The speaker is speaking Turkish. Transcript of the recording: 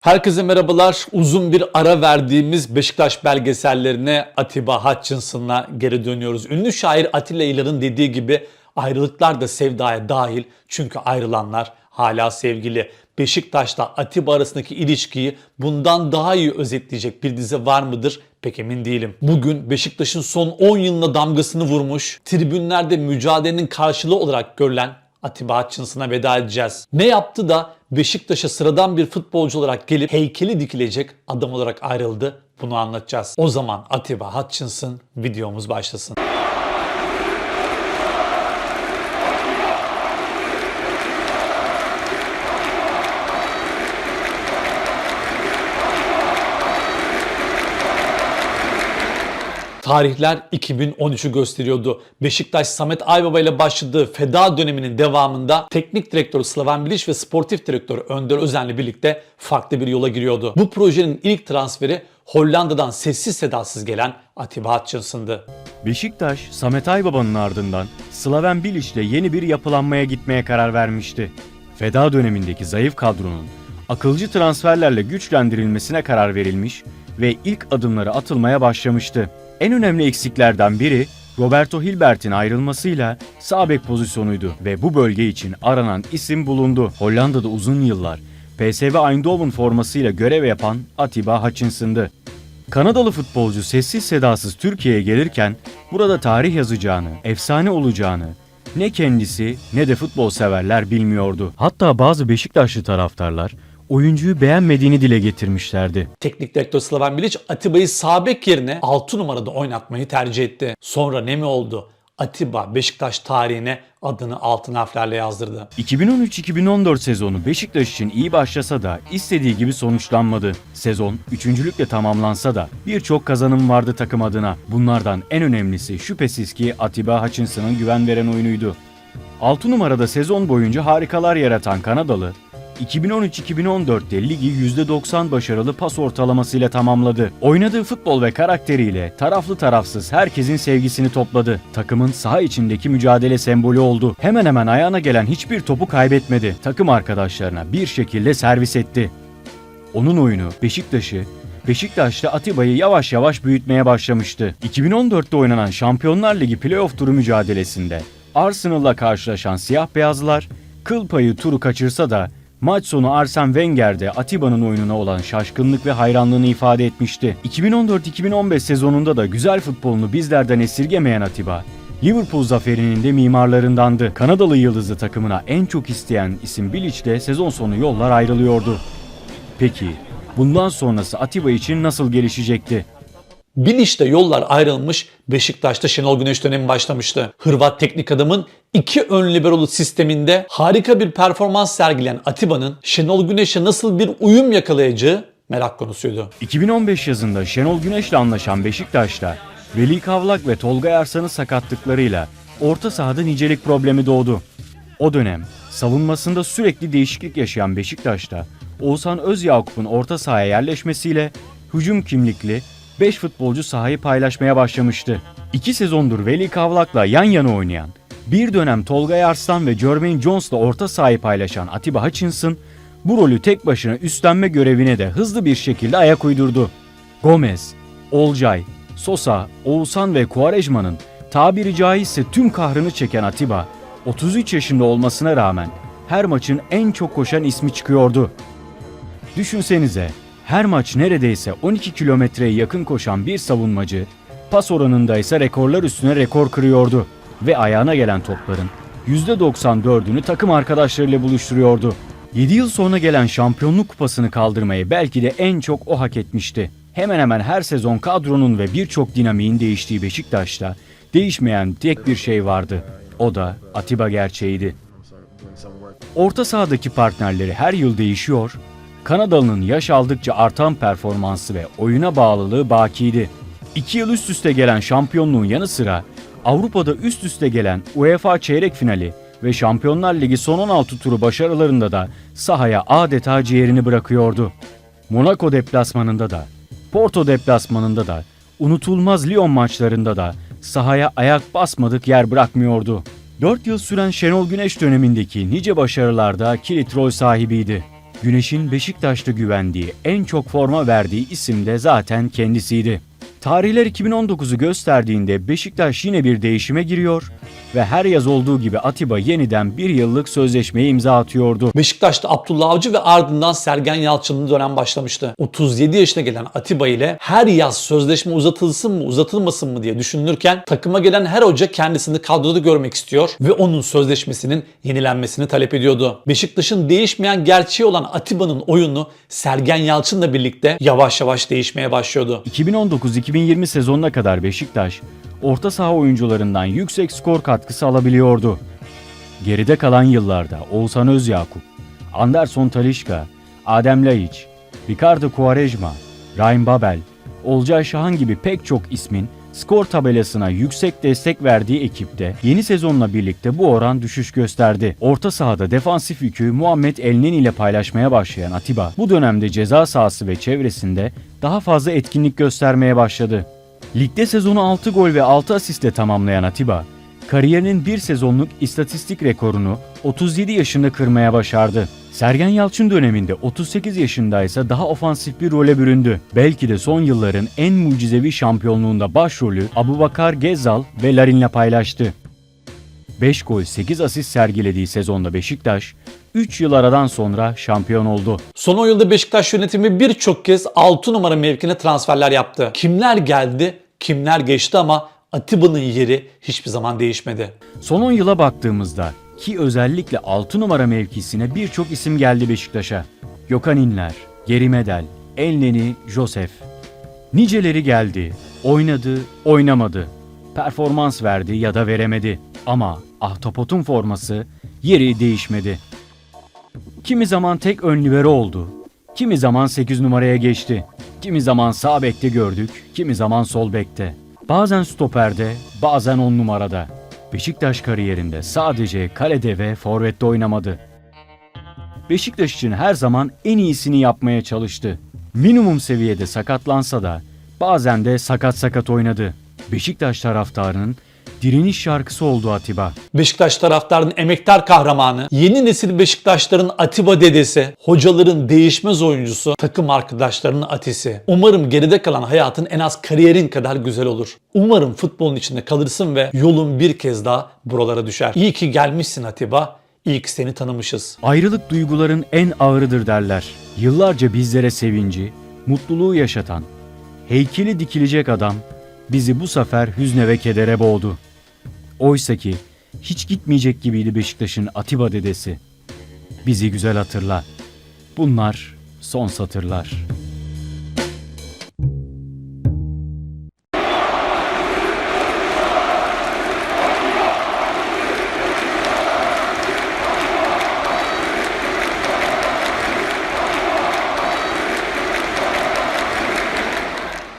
Herkese merhabalar. Uzun bir ara verdiğimiz Beşiktaş belgesellerine Atiba Hutchinson'la geri dönüyoruz. Ünlü şair Atilla İlhan'ın dediği gibi ayrılıklar da sevdaya dahil çünkü ayrılanlar hala sevgili. Beşiktaş'la Atiba arasındaki ilişkiyi bundan daha iyi özetleyecek bir dizi var mıdır? Pek emin değilim. Bugün Beşiktaş'ın son 10 yılına damgasını vurmuş, tribünlerde mücadelenin karşılığı olarak görülen Atiba Hutchinson'a veda edeceğiz. Ne yaptı da Beşiktaş'a sıradan bir futbolcu olarak gelip heykeli dikilecek adam olarak ayrıldı? Bunu anlatacağız. O zaman Atiba Hutchinson videomuz başlasın. Tarihler 2013'ü gösteriyordu. Beşiktaş Samet Aybaba ile başladığı feda döneminin devamında teknik direktör Slaven Bilic ve sportif direktör Önder Özen'le birlikte farklı bir yola giriyordu. Bu projenin ilk transferi Hollanda'dan sessiz sedasız gelen Atiba Hutchinson'dı. Beşiktaş, Samet Aybaba'nın ardından Slaven Bilic'le yeni bir yapılanmaya gitmeye karar vermişti. Feda dönemindeki zayıf kadronun akılcı transferlerle güçlendirilmesine karar verilmiş ve ilk adımları atılmaya başlamıştı. En önemli eksiklerden biri Roberto Hilbert'in ayrılmasıyla sağ bek pozisyonuydu ve bu bölge için aranan isim bulundu. Hollanda'da uzun yıllar PSV Eindhoven formasıyla görev yapan Atiba Hutchinson'dı. Kanadalı futbolcu sessiz sedasız Türkiye'ye gelirken burada tarih yazacağını, efsane olacağını ne kendisi ne de futbol severler bilmiyordu. Hatta bazı Beşiktaşlı taraftarlar oyuncuyu beğenmediğini dile getirmişlerdi. Teknik direktör Slaven Bilic Atiba'yı sağ bek yerine 6 numarada oynatmayı tercih etti. Sonra ne mi oldu? Atiba Beşiktaş tarihine adını altın harflerle yazdırdı. 2013-2014 sezonu Beşiktaş için iyi başlasa da istediği gibi sonuçlanmadı. Sezon üçüncülükle tamamlansa da birçok kazanım vardı takım adına. Bunlardan en önemlisi şüphesiz ki Atiba Hutchinson'ın güven veren oyunuydu. 6 numarada sezon boyunca harikalar yaratan Kanadalı, 2013-2014'te ligi %90 başarılı pas ortalamasıyla tamamladı. Oynadığı futbol ve karakteriyle taraflı tarafsız herkesin sevgisini topladı. Takımın saha içindeki mücadele sembolü oldu. Hemen hemen ayağına gelen hiçbir topu kaybetmedi. Takım arkadaşlarına bir şekilde servis etti. Onun oyunu Beşiktaş'ı, Beşiktaş'ta Atiba'yı yavaş yavaş büyütmeye başlamıştı. 2014'te oynanan Şampiyonlar Ligi playoff turu mücadelesinde Arsenal'la karşılaşan siyah beyazlar kıl payı turu kaçırsa da maç sonu Arsene Wenger'de Atiba'nın oyununa olan şaşkınlık ve hayranlığını ifade etmişti. 2014-2015 sezonunda da güzel futbolunu bizlerden esirgemeyen Atiba, Liverpool zaferinin de mimarlarındandı. Kanadalı yıldızlı takımına en çok isteyen isim Bilic de sezon sonu yollar ayrılıyordu. Peki bundan sonrası Atiba için nasıl gelişecekti? Bilic'te yollar ayrılmış, Beşiktaş'ta Şenol Güneş dönemi başlamıştı. Hırvat teknik adamın iki ön liberolu sisteminde harika bir performans sergileyen Atiba'nın Şenol Güneş'e nasıl bir uyum yakalayacağı merak konusuydu. 2015 yazında Şenol Güneş'le anlaşan Beşiktaş'ta Veli Kavlak ve Tolga Arslan'ın sakatlıklarıyla orta sahada nicelik problemi doğdu. O dönem savunmasında sürekli değişiklik yaşayan Beşiktaş'ta Oğuzhan Özyakup'un orta sahaya yerleşmesiyle hücum kimlikli 5 futbolcu sahayı paylaşmaya başlamıştı. 2 sezondur Veli Kavlak'la yan yana oynayan, bir dönem Tolga Arslan ve Jermaine Jones'la orta sahayı paylaşan Atiba Hutchinson, bu rolü tek başına üstlenme görevine de hızlı bir şekilde ayak uydurdu. Gomez, Olcay, Sosa, Oğuzhan ve Quaresma'nın tabiri caizse tüm kahrını çeken Atiba, 33 yaşında olmasına rağmen her maçın en çok koşan ismi çıkıyordu. Düşünsenize, her maç neredeyse 12 kilometreye yakın koşan bir savunmacı, pas oranında ise rekorlar üstüne rekor kırıyordu ve ayağına gelen topların %94'ünü takım arkadaşlarıyla buluşturuyordu. 7 yıl sonra gelen şampiyonluk kupasını kaldırmayı belki de en çok o hak etmişti. Hemen hemen her sezon kadronun ve birçok dinamiğin değiştiği Beşiktaş'ta değişmeyen tek bir şey vardı. O da Atiba gerçeğiydi. Orta sahadaki partnerleri her yıl değişiyor, Kanadalı'nın yaş aldıkça artan performansı ve oyuna bağlılığı bakiydi. İki yıl üst üste gelen şampiyonluğun yanı sıra Avrupa'da üst üste gelen UEFA çeyrek finali ve Şampiyonlar Ligi son 16 turu başarılarında da sahaya adeta ciğerini bırakıyordu. Monaco deplasmanında da, Porto deplasmanında da, unutulmaz Lyon maçlarında da sahaya ayak basmadık yer bırakmıyordu. 4 yıl süren Şenol Güneş dönemindeki nice başarılarda kilit rol sahibiydi. Güneş'in Beşiktaş'ta güvendiği, en çok forma verdiği isim de zaten kendisiydi. Tarihler 2019'u gösterdiğinde Beşiktaş yine bir değişime giriyor ve her yaz olduğu gibi Atiba yeniden bir yıllık sözleşmeye imza atıyordu. Beşiktaş'ta Abdullah Avcı ve ardından Sergen Yalçın'ın dönem başlamıştı. 37 yaşına gelen Atiba ile her yaz sözleşme uzatılsın mı uzatılmasın mı diye düşünülürken takıma gelen her hoca kendisini kadroda görmek istiyor ve onun sözleşmesinin yenilenmesini talep ediyordu. Beşiktaş'ın değişmeyen gerçeği olan Atiba'nın oyunu Sergen Yalçın'la birlikte yavaş yavaş değişmeye başlıyordu. 2019-2020 sezonuna kadar Beşiktaş, orta saha oyuncularından yüksek skor katkısı alabiliyordu. Geride kalan yıllarda Oğuzhan Özyakup, Anderson Talişka, Adem Laiç, Ricardo Quaresma, Ryan Babel, Olcay Şahan gibi pek çok ismin skor tabelasına yüksek destek verdiği ekipte yeni sezonla birlikte bu oran düşüş gösterdi. Orta sahada defansif yükü Muhammed Elneni ile paylaşmaya başlayan Atiba bu dönemde ceza sahası ve çevresinde daha fazla etkinlik göstermeye başladı. Ligde sezonu 6 gol ve 6 asistle tamamlayan Atiba, kariyerinin bir sezonluk istatistik rekorunu 37 yaşında kırmaya başardı. Sergen Yalçın döneminde 38 yaşındaysa daha ofansif bir role büründü. Belki de son yılların en mucizevi şampiyonluğunda başrolü Abubakar Gezal ve Larin'le paylaştı. 5 gol 8 asist sergilediği sezonda Beşiktaş 3 yıl aradan sonra şampiyon oldu. Son 10 yılda Beşiktaş yönetimi birçok kez 6 numara mevkine transferler yaptı. Kimler geldi, kimler geçti ama Atiba'nın yeri hiçbir zaman değişmedi. Son 10 yıla baktığımızda ki özellikle 6 numara mevkisine birçok isim geldi Beşiktaş'a. Gökhan İnler, Geri Medel, Elneni, Josef. Niceleri geldi, oynadı, oynamadı. Performans verdi ya da veremedi. Ama Ahtapot'un forması yeri değişmedi. Kimi zaman tek ön libero oldu. Kimi zaman 8 numaraya geçti. Kimi zaman sağ bekte gördük, kimi zaman sol bekte. Bazen stoperde, bazen 10 numarada. Beşiktaş kariyerinde sadece kalede ve forvette oynamadı. Beşiktaş için her zaman en iyisini yapmaya çalıştı. Minimum seviyede sakatlansa da bazen de sakat sakat oynadı. Beşiktaş taraftarının direniş şarkısı oldu Atiba. Beşiktaş taraftarının emektar kahramanı, yeni nesil Beşiktaşların Atiba dedesi, hocaların değişmez oyuncusu, takım arkadaşlarının atisi. Umarım geride kalan hayatın en az kariyerin kadar güzel olur. Umarım futbolun içinde kalırsın ve yolun bir kez daha buralara düşer. İyi ki gelmişsin Atiba, iyi ki seni tanımışız. Ayrılık duyguların en ağırıdır derler. Yıllarca bizlere sevinci, mutluluğu yaşatan, heykeli dikilecek adam bizi bu sefer hüzne ve kedere boğdu. Oysa ki hiç gitmeyecek gibiydi Beşiktaş'ın Atiba dedesi. Bizi güzel hatırla. Bunlar son satırlar.